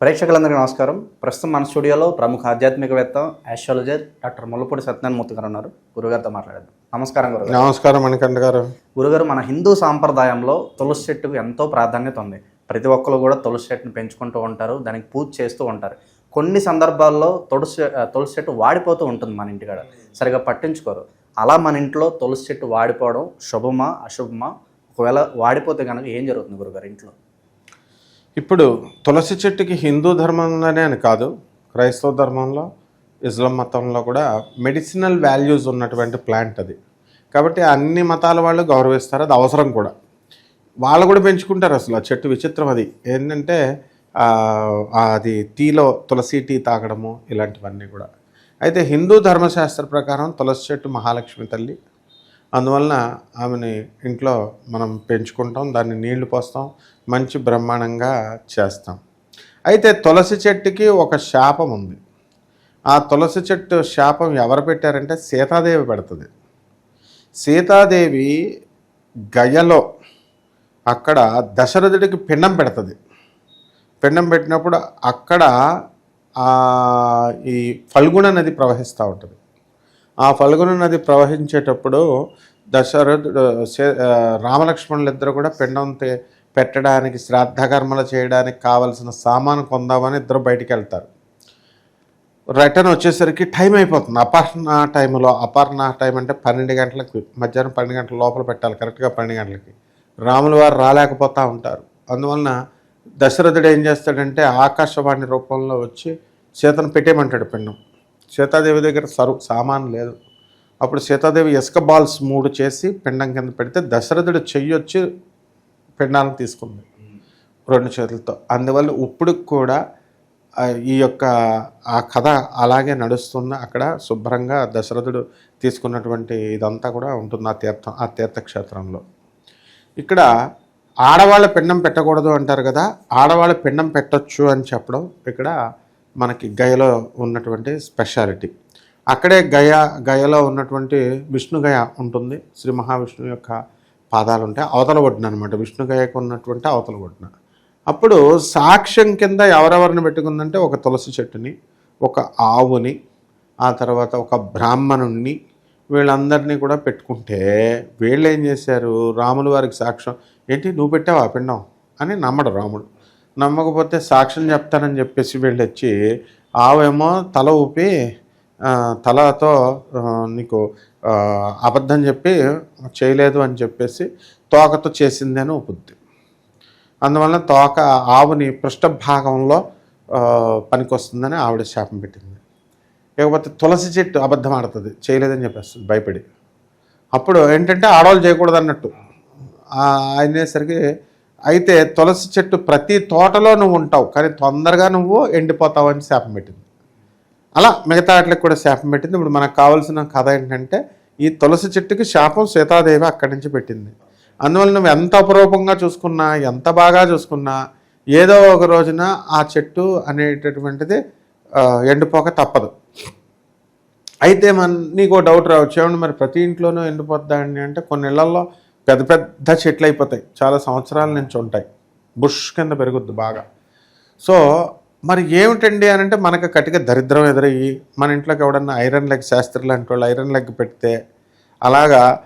ప్రేక్షకులందరికీ నమస్కారం. ప్రస్తుతం మన స్టూడియోలో ప్రముఖ ఆధ్యాత్మికవేత్త ఆస్ట్రాలజర్ డాక్టర్ ముల్లపూడి సత్యనారాయణమూర్తి గారు ఉన్నారు. గురుగారితో మాట్లాడదాం నమస్కారం గురుగారు. నమస్కారం మణికంఠ గారు. గురుగారు మన హిందూ సాంప్రదాయంలో తులసి చెట్టుకు ఎంతో ప్రాధాన్యత ఉంది. ప్రతి ఒక్కరు కూడా తులసి చెట్టుని పెంచుకుంటూ ఉంటారు దానికి పూజ చేస్తూ ఉంటారు. కొన్ని సందర్భాల్లో తులసి తులసి చెట్టు వాడిపోతూ ఉంటుంది మన ఇంటికాడ సరిగా పట్టించుకోరు. అలా మన ఇంట్లో తులసి చెట్టు వాడిపోవడం శుభమా అశుభమా? ఒకవేళ వాడిపోతే కనుక ఏం జరుగుతుంది గురుగారు ఇంట్లో? ఇప్పుడు తులసి చెట్టుకి హిందూ ధర్మంలోనే అని కాదు క్రైస్తవ ధర్మంలో ఇస్లాం మతంలో కూడా మెడిసినల్ వాల్యూస్ ఉన్నటువంటి ప్లాంట్ అది. కాబట్టి అన్ని మతాల వాళ్ళు గౌరవిస్తారు అది అవసరం కూడా. వాళ్ళు కూడా పెంచుకుంటారు అసలు ఆ చెట్టు విచిత్రం అది. ఏంటంటే అది టీలో తులసి టీ తాగడము ఇలాంటివన్నీ కూడా. అయితే హిందూ ధర్మశాస్త్ర ప్రకారం తులసి చెట్టు మహాలక్ష్మి తల్లి అందువలన ఆమెని ఇంట్లో మనం పెంచుకుంటాం దాన్ని నీళ్ళు పోస్తాం మంచి బ్రహ్మాండంగా చేస్తాం. అయితే తులసి చెట్టుకి ఒక శాపం ఉంది. ఆ తులసి చెట్టు శాపం ఎవరు పెట్టారంటే సీతాదేవి పెడుతుంది. సీతాదేవి గయలో అక్కడ దశరథుడికి పిండం పెడుతుంది. పిండం పెట్టినప్పుడు అక్కడ ఈ ఫల్గుణ నది ప్రవహిస్తూ ఉంటుంది. ఆ ఫల్గుణ నది ప్రవహించేటప్పుడు దశరథుడు సే- రామలక్ష్మణులు ఇద్దరు కూడా పిండం తే- పెట్టడానికి శ్రాద్ధకర్మలు చేయడానికి కావలసిన సామాను కొందామని ఇద్దరు బయటికి వెళ్తారు రిటర్న్ వచ్చేసరికి టైం అయిపోతుంది. అపర్ణ టైంలో అపర్ణ టైం అంటే పన్నెండు గంటలకు మధ్యాహ్నం పన్నెండు గంటల లోపల పెట్టాలి కరెక్ట్గా పన్నెండు గంటలకి. రాముల వారు రాలేకపోతూ ఉంటారు. అందువలన దశరథుడు ఏం చేస్తాడంటే ఆకాశవాణి రూపంలో వచ్చి సీతను పెట్టేయమంటాడు పిండం. సీతాదేవి దగ్గర సరు సామాన్ లేదు. అప్పుడు సీతాదేవి ఇసుక బాల్స్ మూడు చేసి పిండం కింద పెడితే దశరథుడు చెయ్యి వచ్చి పిండాలను తీసుకుంది రెండు చేతులతో. అందువల్ల ఇప్పుడు కూడా ఈ యొక్క ఆ కథ అలాగే నడుస్తుంది అక్కడ శుభ్రంగా దశరథుడు తీసుకున్నటువంటి ఇదంతా కూడా ఉంటుంది ఆ తీర్థం ఆ తీర్థక్షేత్రంలో. ఇక్కడ ఆడవాళ్ళ పిండం పెట్టకూడదు అంటారు కదా ఆడవాళ్ళ పిండం పెట్టొచ్చు అని చెప్పడం ఇక్కడ మనకి గయలో ఉన్నటువంటి స్పెషాలిటీ అక్కడే గయ గయలో ఉన్నటువంటి విష్ణు గయ ఉంటుంది. శ్రీ మహావిష్ణువు యొక్క పాదాలు ఉంటాయి. అవతల ఒడ్డున అనమాట విష్ణు గయకు ఉన్నటువంటి అవతల ఒడ్డున. అప్పుడు సాక్ష్యం కింద ఎవరెవరిని పెట్టుకుందంటే ఒక తులసి చెట్టుని ఒక ఆవుని ఆ తర్వాత ఒక బ్రాహ్మణుణ్ణి వీళ్ళందరినీ కూడా పెట్టుకుంటే వీళ్ళు ఏం చేశారు? రాములు వారికి సాక్ష్యం ఏంటి నువ్వు పెట్టావా? పిండం? అని నమ్మడు రాముడు. నమ్మకపోతే సాక్ష్యం చెప్తానని చెప్పేసి వీళ్ళు వచ్చి ఆవేమో తల ఊపి తలతో నీకు అబద్ధం చెప్పి చేయలేదు అని చెప్పేసి తోకతో చేసింది అని ఊపుద్ది. అందువలన తోక ఆవుని పృష్ఠభాగంలో పనికొస్తుందని ఆవిడ శాపం పెట్టింది. లేకపోతే తులసి చెట్టు అబద్ధం ఆడుతుంది చేయలేదని చెప్పేస్తుంది భయపడి. అప్పుడు ఏంటంటే ఆడవాళ్ళు చేయకూడదు అన్నట్టు ఆ, అయితే తులసి చెట్టు ప్రతి తోటలో నువ్వు ఉంటావు కానీ తొందరగా నువ్వు ఎండిపోతావు అని శాపం పెట్టింది. అలా మిగతా వాటికి కూడా శాపం పెట్టింది. ఇప్పుడు మనకు కావాల్సిన కథ ఏంటంటే ఈ తులసి చెట్టుకి శాపం సీతాదేవి అక్కడి నుంచి పెట్టింది. అందువల్ల నువ్వు ఎంత అపురూపంగా చూసుకున్నా ఎంత బాగా చూసుకున్నా ఏదో ఒక రోజున ఆ చెట్టు అనేటటువంటిది ఎండిపోక తప్పదు. అయితే మన నీకు డౌట్ రావచ్చు. ఏమన్నా మరి ప్రతి ఇంట్లోనూ ఎండిపోద్దా అండి అంటే కొన్ని ఇళ్ళలో పెద్ద పెద్ద చెట్లు అయిపోతాయి. చాలా సంవత్సరాల నుంచి ఉంటాయి. బుష్ కింద పెరుగుద్ది బాగా. సో మరి ఏమిటండి అని అంటే మనకు కటిక దరిద్రం ఎదురయ్యి మన ఇంట్లోకి ఎవడన్నా ఐరన్ లెగ్ శాస్త్రి లాంటి వాళ్ళు ఐరన్ లెగ్ పెడితే అలాగా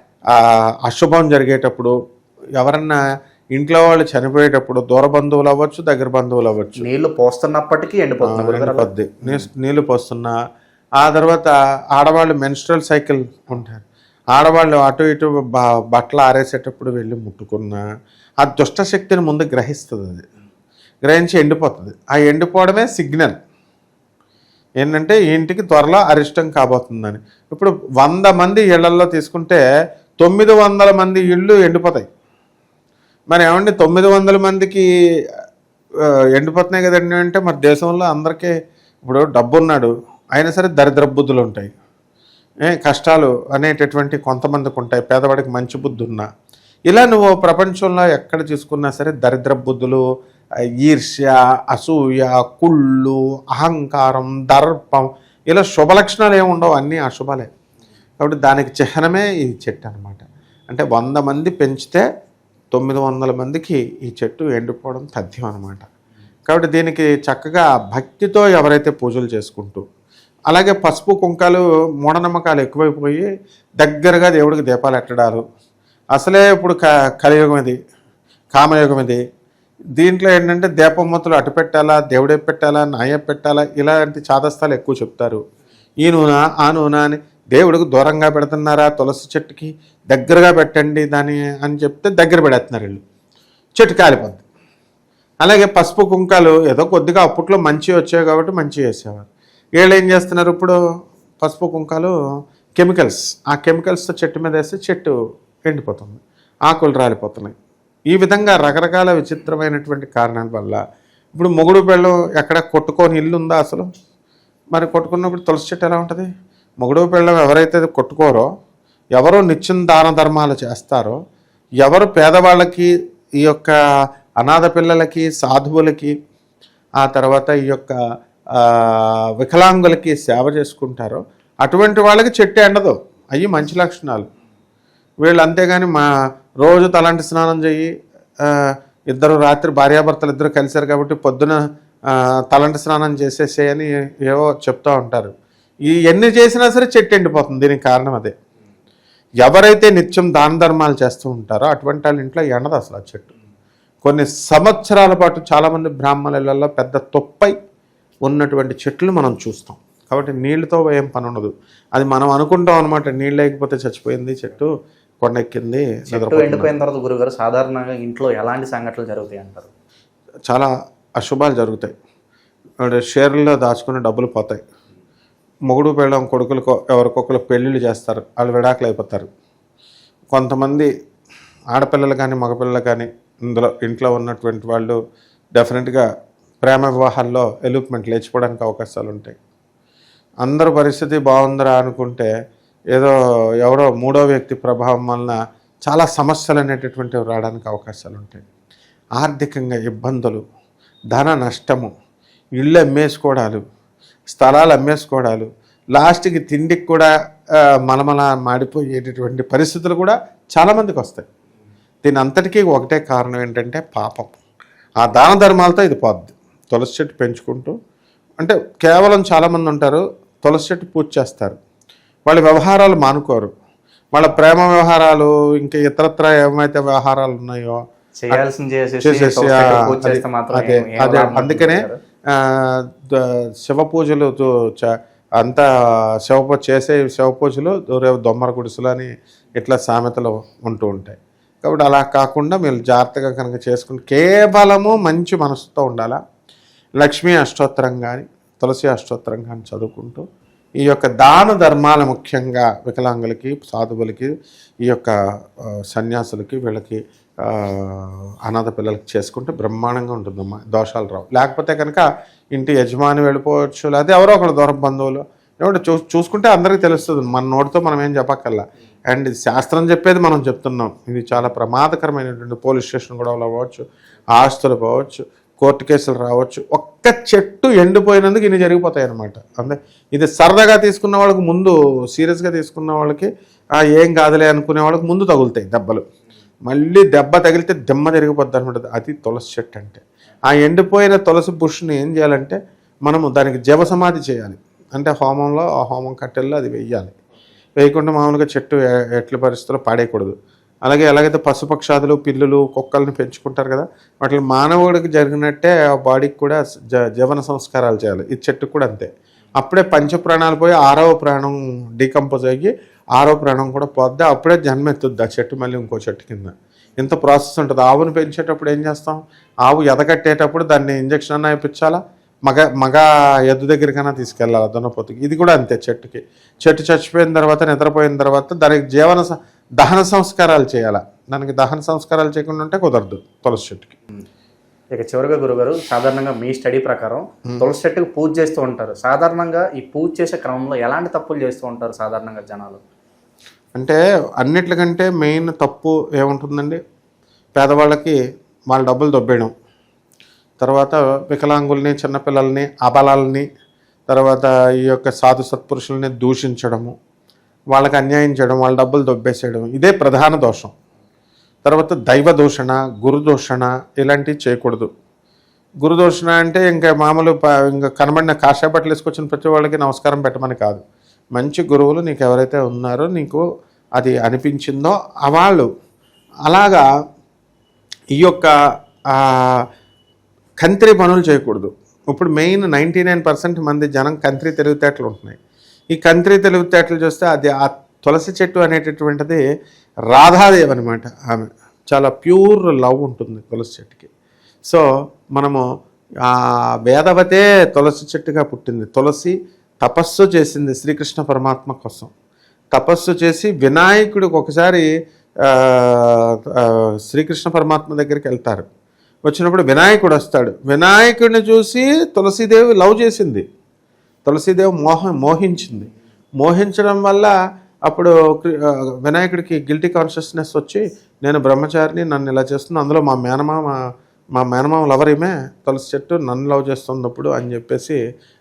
అశుభం జరిగేటప్పుడు ఎవరన్నా ఇంట్లో వాళ్ళు చనిపోయేటప్పుడు దూర బంధువులు అవ్వచ్చు దగ్గర బంధువులు అవ్వచ్చు. నీళ్ళు పోస్తున్నప్పటికీ ఎండిపోతుంది గురుగారు అలా. ఎండిపోద్ది. నీ- నీళ్ళు పోస్తున్నా ఆ తర్వాత ఆడవాళ్ళు మెన్స్ట్రల్ సైకిల్ ఉంటారు. ఆడవాళ్ళు అటు ఇటు బట్టలు ఆరేసేటప్పుడు వెళ్ళి ముట్టుకున్నా ఆ దుష్ట శక్తిని ముందు గ్రహిస్తుంది అది. గ్రహించి ఎండిపోతుంది. ఆ ఎండిపోవడమే సిగ్నల్. ఏంటంటే ఇంటికి త్వరలో అరిష్టం కాబోతుందని. ఇప్పుడు వంద మంది ఇళ్ళలో తీసుకుంటే తొమ్మిది వందల మంది ఇళ్ళు ఎండిపోతాయి. మరి ఏమండి తొమ్మిది వందల మందికి ఎండిపోతున్నాయి కదండి అంటే మరి దేశంలో అందరికీ ఇప్పుడు డబ్బు ఉన్నాడు అయినా సరే దరిద్ర బుద్ధులు ఉంటాయి. కష్టాలు అనేటటువంటి కొంతమందికి ఉంటాయి. పేదవాడికి మంచి బుద్ధి ఉన్నా ఇలా నువ్వు ప్రపంచంలో ఎక్కడ చూసుకున్నా సరే దరిద్ర బుద్ధులు ఈర్ష్య అసూయ కుళ్ళు అహంకారం దర్పం ఇలా శుభ లక్షణాలు ఏమి ఉండవు. అన్నీ అశుభలే. కాబట్టి దానికి చిహ్నమే ఈ చెట్టు అనమాట అంటే వంద మంది పెంచితే తొమ్మిది వందల మందికి ఈ చెట్టు ఎండిపోవడం తథ్యం అనమాట కాబట్టి దీనికి చక్కగా భక్తితో ఎవరైతే పూజలు చేసుకుంటూ అలాగే పసుపు కుంకాలు మూఢనమ్మకాలు ఎక్కువైపోయి దగ్గరగా దేవుడికి దీపాలు ఎట్టడాలు. అసలే ఇప్పుడు క కలియుగం ఇది కామయుగం ఇది. దీంట్లో ఏంటంటే దీపమ్మతులు అటు పెట్టాలా దేవుడే పెట్టాలా నాయ పెట్టాలా ఇలాంటి చాదస్తాలు ఎక్కువ చెప్తారు. ఈ నూనె ఆ నూనె అని దేవుడికి దూరంగా పెడుతున్నారా తులసి చెట్టుకి దగ్గరగా పెట్టండి దాని అని చెప్తే దగ్గర పెడేస్తున్నారు వీళ్ళు. చెట్టు కాలిపోద్ది. అలాగే పసుపు కుంకాలు ఏదో కొద్దిగా అప్పట్లో మంచి వచ్చాయి కాబట్టి మంచి వేసేవారు వీళ్ళు ఏం చేస్తున్నారు ఇప్పుడు? పసుపు కుంకాలు కెమికల్స్. ఆ కెమికల్స్తో చెట్టు మీద వేస్తే చెట్టు ఎండిపోతుంది ఆకులు రాలిపోతున్నాయి. ఈ విధంగా రకరకాల విచిత్రమైనటువంటి కారణాల వల్ల ఇప్పుడు మొగుడు పెళ్ళం ఎక్కడ కొట్టుకొని ఇల్లు ఉందా అసలు? మరి కొట్టుకున్నప్పుడు తులసి చెట్టు ఎలా ఉంటుంది? మొగుడు పెళ్ళం ఎవరైతే కొట్టుకోరో ఎవరో నిత్యం దాన ధర్మాలు చేస్తారో ఎవరు పేదవాళ్ళకి ఈ యొక్క అనాథ పిల్లలకి సాధువులకి ఆ తర్వాత ఈ యొక్క వికలాంగులకి సేవ చేసుకుంటారో అటువంటి వాళ్ళకి చెట్టు ఎండదు. అవి మంచి లక్షణాలు. వీళ్ళు అంతేగాని మా రోజు తలంటి స్నానం చేయి ఇద్దరు రాత్రి భార్యాభర్తలు ఇద్దరు కలిశారు కాబట్టి పొద్దున తలంటి స్నానం చేసేసేయని ఏవో చెప్తూ ఉంటారు. ఈ ఎన్ని చేసినా సరే చెట్టు ఎండిపోతుంది. దీనికి కారణం అదే. ఎవరైతే నిత్యం దాన ధర్మాలు చేస్తూ ఉంటారో అటువంటి వాళ్ళ ఇంట్లో ఎండదు అసలు ఆ చెట్టు. కొన్ని సంవత్సరాల పాటు చాలామంది బ్రాహ్మణులలో పెద్ద తొప్పై ఉన్నటువంటి చెట్లు మనం చూస్తాం. కాబట్టి నీళ్ళతో ఏం పని ఉండదు అది మనం అనుకుంటాం అనమాట నీళ్ళు లేకపోతే చచ్చిపోయింది చెట్టు కొండెక్కింది చెట్టు. ఎండిపోయిన తర్వాత గురుగారు సాధారణంగా ఇంట్లో ఎలాంటి సంఘటనలు జరుగుతాయి అంటారు? చాలా అశుభాలు జరుగుతాయి. అంటే షేర్లలో దాచుకుని డబ్బులు పోతాయి. మొగుడు పెళ్ళం కొడుకులకు ఎవరికొకరు పెళ్ళిళ్ళు చేస్తారు వాళ్ళు విడాకులు అయిపోతారు. కొంతమంది ఆడపిల్లలు కానీ మగపిల్లలు కానీ ఇందులో ఇంట్లో ఉన్నటువంటి వాళ్ళు డెఫినెట్గా ప్రేమ వివాహాల్లో ఎలూప్మెంట్ లేచిపోవడానికి అవకాశాలు ఉంటాయి అందరి పరిస్థితి బాగుందిరా అనుకుంటే ఏదో ఎవరో మూడో వ్యక్తి ప్రభావం వలన చాలా సమస్యలు అనేటటువంటివి రావడానికి అవకాశాలు ఉంటాయి ఆర్థికంగా ఇబ్బందులు ధన నష్టము ఇళ్ళు అమ్మేసుకోవడాలు స్థలాలు అమ్మేసుకోవడాలు లాస్ట్కి తిండికి కూడా మలమల మాడిపోయేటటువంటి పరిస్థితులు కూడా చాలామందికి వస్తాయి. దీని అంతటికీ ఒకటే కారణం ఏంటంటే పాపం. ఆ దాన ధర్మాలతో ఇది పోద్ది. తులసి చెట్టు పెంచుకుంటూ అంటే కేవలం చాలామంది ఉంటారు తులసి చెట్టు పూజ చేస్తారు. వాళ్ళ వ్యవహారాలు మానుకోరు. వాళ్ళ ప్రేమ వ్యవహారాలు ఇంకా ఇతరత్ర ఏమైతే వ్యవహారాలు ఉన్నాయో అది- అదే అందుకనే శివ పూజలు అంతా శివ పూ- చేసే శివ పూజలు దూరే దొమ్మర గుడిసెలు అని ఇట్లా సామెతలు ఉంటూ ఉంటాయి. కాబట్టి అలా కాకుండా మీరు జాగ్రత్తగా కనుక చేసుకుంటే కేవలము మంచి మనసుతో ఉండాలా? లక్ష్మీ అష్టోత్తరం కానీ తులసి అష్టోత్తరం కానీ చదువుకుంటూ ఈ యొక్క దాన ధర్మాలు ముఖ్యంగా వికలాంగులకి సాధువులకి ఈ యొక్క సన్యాసులకి వీళ్ళకి అనాథ పిల్లలకి చేసుకుంటే బ్రహ్మాండంగా ఉంటుందమ్మా. దోషాలు రావు. లేకపోతే కనుక ఇంటి యజమాని వెళ్ళిపోవచ్చు లేకపోతే ఎవరో ఒకరు దూరం బంధువులు ఏమంటే చూ చూసుకుంటే అందరికీ తెలుస్తుంది. మన నోటితో మనం ఏం చెప్పక్కర్లా. అండ్ ఇది శాస్త్రం చెప్పేది మనం చెప్తున్నాం. ఇది చాలా ప్రమాదకరమైనటువంటి పోలీస్ స్టేషన్ గొడవలు అవ్వచ్చు ఆస్తులు పోవచ్చు కోర్టు కేసులు రావచ్చు. ఒక్క చెట్టు ఎండిపోయినందుకు ఇన్ని జరిగిపోతాయి అనమాట అంతే. ఇది సరదాగా తీసుకున్న వాళ్ళకి ముందు సీరియస్గా తీసుకున్న వాళ్ళకి "ఆ, ఏం కాదులే అనుకునే వాళ్ళకి ముందు తగులుతాయి దెబ్బలు. మళ్ళీ దెబ్బ తగిలితే దెమ్మ జరిగిపోద్ది అనమాట అది తులసి చెట్టు అంటే. ఆ ఎండిపోయిన తులసి బుష్ని ఏం చేయాలంటే మనము దానికి జవ సమాధి చేయాలి. అంటే హోమంలో ఆ హోమం కట్టెల్లో అది వెయ్యాలి వేయకుండా మామూలుగా చెట్టు ఎట్ల పరిస్థితుల్లో పాడేయకూడదు. అలాగే ఎలాగైతే పశుపక్షాదులు పిల్లులు కుక్కలను పెంచుకుంటారు కదా వాటిని మానవుడికి జరిగినట్టే ఆ బాడీకి కూడా జ జీవన సంస్కారాలు చేయాలి. ఈ చెట్టుకు కూడా అంతే. అప్పుడే పంచ ప్రాణాలు పోయి ఆరవ ప్రాణం డీకంపోజ్ అయ్యి ఆరో ప్రాణం కూడా పోద్ది అప్పుడే జన్మెత్తుద్ది ఆ చెట్టు మళ్ళీ ఇంకో చెట్టు కింద. ఇంత ప్రాసెస్ ఉంటుంది. ఆవును పెంచేటప్పుడు ఏం చేస్తాం? ఆవు ఎదగట్టేటప్పుడు దాన్ని ఇంజక్షన్ అన్న ఇప్పించాలా మగ మగ ఎద్దు దగ్గరికైనా తీసుకెళ్ళాలి? దున్నపోతుకి. ఇది కూడా అంతే చెట్టుకి. చెట్టు చచ్చిపోయిన తర్వాత నిద్రపోయిన తర్వాత దానికి జీవన స- దహన సంస్కారాలు చేయాలి? దానికి దహన సంస్కారాలు చేయకుండా ఉంటే కుదరదు తులసి చెట్టుకి. ఇక చివరిగా గురుగారు సాధారణంగా మీ స్టడీ ప్రకారం తులసి చెట్టుకు పూజ చేస్తూ ఉంటారు. సాధారణంగా ఈ పూజ చేసే క్రమంలో ఎలాంటి తప్పులు చేస్తూ ఉంటారు సాధారణంగా జనాలు? అంటే అన్నిట్లకంటే మెయిన్ తప్పు ఏముంటుందండి? పేదవాళ్ళకి వాళ్ళ డబ్బులు దొబ్బేయడం. తర్వాత వికలాంగుల్ని చిన్నపిల్లల్ని అబలాల్ని తర్వాత ఈ యొక్క సాధు సత్పురుషుల్ని దూషించడము. వాళ్ళకి అన్యాయం చేయడం వాళ్ళ డబ్బులు దొబ్బేసేయడం ఇదే ప్రధాన దోషం. తర్వాత దైవ దూషణ గురుదూషణ ఇలాంటివి చేయకూడదు. గురుదోషణ అంటే ఇంకా మామూలు ఇంకా కనబడిన కాషాయ బట్టలు వేసుకొచ్చిన ప్రతి వాళ్ళకి నమస్కారం పెట్టమని కాదు. మంచి గురువులు నీకు ఎవరైతే ఉన్నారో నీకు అది అనిపించిందో అవాళ్ళు వాళ్ళు. అలాగా ఈ యొక్క కంత్రి పనులు చేయకూడదు. ఇప్పుడు మెయిన్ నైంటీ నైన్ పర్సెంట్ మంది జనం కంత్రి తెలివితేటలు ఉంటున్నాయి ఈ కంత్రి తెలివితేటలు చూస్తే అది ఆ తులసి చెట్టు అనేటటువంటిది రాధాదేవి అనమాట ఆమె. చాలా ప్యూర్ లవ్ ఉంటుంది తులసి చెట్టుకి. సో మనము ఆ వేదవతే తులసి చెట్టుగా పుట్టింది. తులసి తపస్సు చేసింది శ్రీకృష్ణ పరమాత్మ కోసం. తపస్సు చేసి వినాయకుడికి ఒకసారి శ్రీకృష్ణ పరమాత్మ దగ్గరికి వెళ్తారు. వచ్చినప్పుడు వినాయకుడు వస్తాడు. వినాయకుడిని చూసి తులసీదేవి లవ్ చేసింది. తులసీదేవి మోహ మోహించింది. మోహించడం వల్ల అప్పుడు వినాయకుడికి గిల్టీ కాన్షియస్నెస్ వచ్చి నేను బ్రహ్మచారిని నన్ను ఇలా చేస్తున్నా అందులో మా మేనమామ మా మేనమామ లవరిమే తులసి చెట్టు నన్ను లవ్ చేస్తున్నప్పుడు అని చెప్పేసి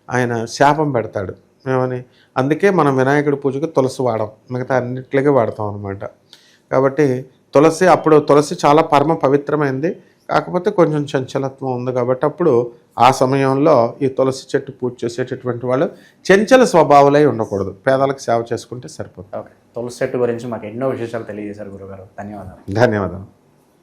ఆయన శాపం పెడతాడు. మేమని అందుకే మనం వినాయకుడి పూజకు తులసి వాడం. మిగతా అన్నిట్లకే వాడతాం అనమాట కాబట్టి తులసి అప్పుడు తులసి చాలా పరమ పవిత్రమైంది. కాకపోతే కొంచెం చంచలత్వం ఉంది కాబట్టి అప్పుడు ఆ సమయంలో ఈ తులసి చెట్టు పూజ చేసేటటువంటి వాళ్ళు చంచల స్వభావాలై ఉండకూడదు. పేదలకు సేవ చేసుకుంటే సరిపోతుంది. ఓకే. తులసి చెట్టు గురించి మాకు ఎన్నో విశేషాలు తెలియజేశారు గురుగారు. ధన్యవాదాలు. ధన్యవాదాలు.